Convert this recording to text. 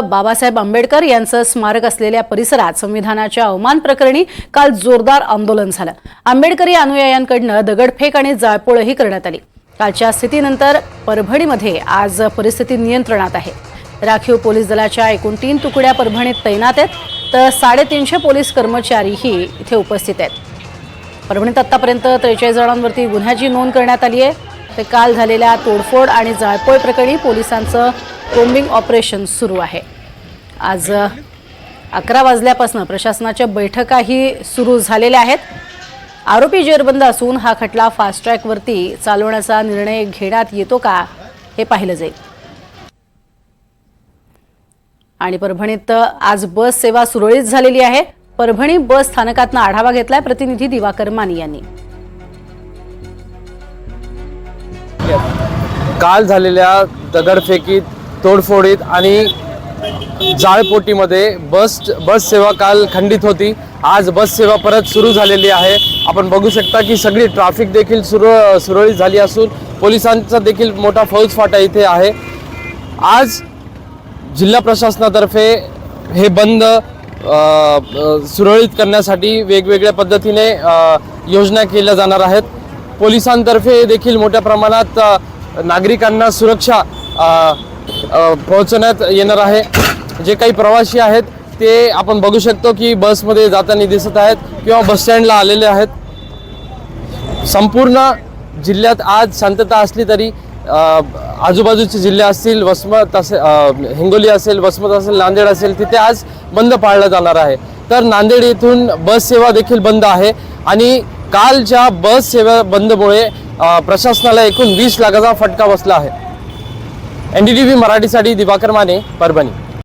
बाबासाहेब आंबेडकर यांचं स्मारक असलेल्या परिसरात संविधानाच्या अवमान प्रकरणी काल जोरदार आंदोलन झालं. आंबेडकरी अनुयायांकडनं दगडफेक आणि जाळपोळही करण्यात आली. कालच्या स्थितीनंतर परभणीमध्ये आज परिस्थिती नियंत्रणात आहे. राखीव पोलीस दलाच्या एकूण तीन तुकड्या परभणीत तैनात आहेत तर साडेतीनशे पोलीस कर्मचारीही इथे उपस्थित आहेत. परभणीत आतापर्यंत त्रेचाळीस जणांवरती गुन्ह्याची नोंद करण्यात आली आहे. तर काल झालेल्या तोडफोड आणि जाळपोळ प्रकरणी पोलिसांचं कोम्बिंग ऑपरेशन सुरू आहे. आज अकरा वाजल्यापासून प्रशासनाच्या बैठकाही सुरू झालेल्या आहेत. आरोपी जेरबंद असून हा खटला फास्ट ट्रॅकवरती चालवण्याचा निर्णय घेण्यात येतो का हे पाहिलं जाईल. आणि परभणीत आज बस सेवा सुरळीत झालेली आहे. परभणी बस स्थानकातनं आढावा घेतलाय प्रतिनिधी दिवाकर माने यांनी. काल झालेल्या दगडफेकीत तोडफोडीत आणि जाळपोटीमध्ये बस बस सेवा काल खंडित होती. आज बस सेवा परत सुरू झालेली आहे. आपण बघू शकता की सगळी ट्रॅफिक देखील सुरू सुरळीत झाली असून पोलिसांचा देखील मोठा फौजफाटा इथे आहे. आज जिल्हा प्रशासनातर्फे हे बंद सुरळीत करण्यासाठी वेगवेगळ्या पद्धतीने योजना केल्या जाणार आहेत. पोलिसांतर्फे देखील मोठ्या प्रमाणात नागरिकांना सुरक्षा पोहोचवण्यात येणार आहे. जे काही प्रवासी आहेत ते आपण बघू शकतो की बसमध्ये जाताना दिसत आहेत किंवा बसस्टँडला आलेले आहेत. संपूर्ण जिल्ह्यात आज शांतता असली तरी आजूबाजूचे जिल्हे असतील वसमत असेल हिंगोली असेल वसमत असेल नांदेड असेल तिथे आज बंद पाळलं जाणार आहे. तर नांदेड येथून बस सेवा देखील बंद आहे आणि कालच्या बस सेवा बंदमुळे प्रशासनाला एकूण वीस लाखाचा फटका बसला आहे. एन डी टी व्ही मराठीसाठी दिवाकर माने परभणी.